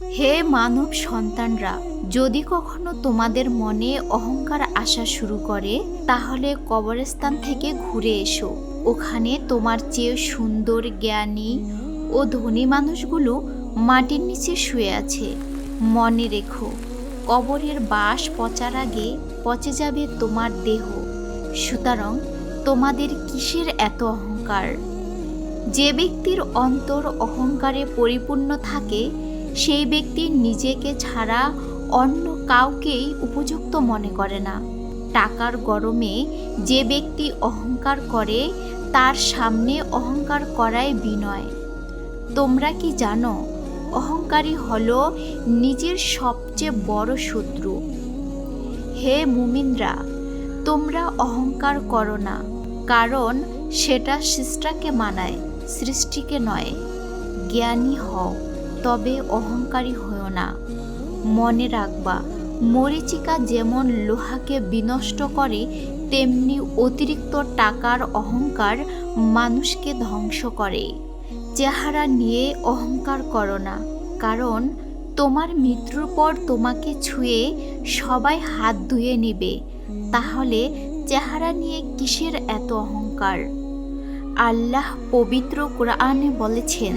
হে মানব সন্তানরা, যদি কখনো তোমাদের মনে অহংকার আসা শুরু করে, তাহলে কবরস্থান থেকে ঘুরে এসো। ওখানে তোমার চেয়ে সুন্দর, জ্ঞানী ও ধনী মানুষগুলো মাটির নিচে শুয়ে আছে। মনে রেখো, কবরের বাস পচার আগে পচে যাবে তোমার দেহ। সুতরাং তোমাদের কিসের এত অহংকার? যে ব্যক্তির অন্তর অহংকারে পরিপূর্ণ থাকে সেই ব্যক্তি নিজেকে ছাড়া অন্য কাউকেই উপযুক্ত মনে করে না। টাকার গরমে যে ব্যক্তি অহংকার করে, তার সামনে অহংকার করাই বিনয়। তোমরা কি জানো, অহংকারী হল নিজের সবচেয়ে বড় শত্রু। হে মুমিনরা, তোমরা অহংকার করো না, কারণ সেটা সৃষ্টাকে মানায়, সৃষ্টিকে নয়, জ্ঞানী হও। তবে অহংকারী হও না। মনে রাখবা, মরিচিকা যেমন লোহাকে বিনষ্ট করে, তেমনি অতিরিক্ত টাকার অহংকার মানুষকে ধ্বংস করে। চেহারা নিয়ে অহংকার করো না, কারণ তোমার মৃত্যুর পর তোমাকে ছুঁয়ে সবাই হাত ধুয়ে নেবে। তাহলে চেহারা নিয়ে কিসের এত অহংকার? আল্লাহ পবিত্র কোরআনে বলেছেন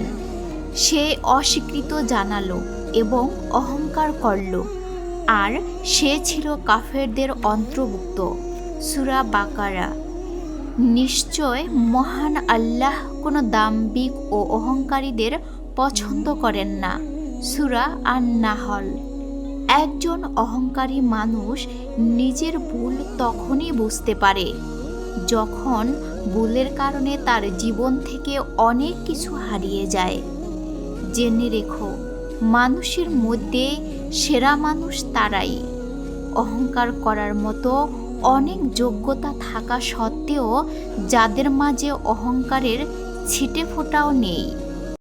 সে অস্বীকৃত জানালো এবং অহংকার করল। আর সে ছিল কাফেরদের অন্তর্ভুক্ত। সুরা বাকারা। নিশ্চয় মহান আল্লাহ কোনো দাম্বিক ও অহংকারীদের পছন্দ করেন না। সুরা আর নাহল একজন অহংকারী মানুষ নিজের ভুল তখনই বুঝতে পারে, যখন ভুলের কারণে তার জীবন থেকে অনেক কিছু হারিয়ে যায়। জেনে রেখো, মানুষের মধ্যে সেরা মানুষ তারাই। অহংকার করার মতো অনেক যোগ্যতা থাকা সত্ত্বেও যাদের মাঝে অহংকারের ছিটে ফোটাও নেই।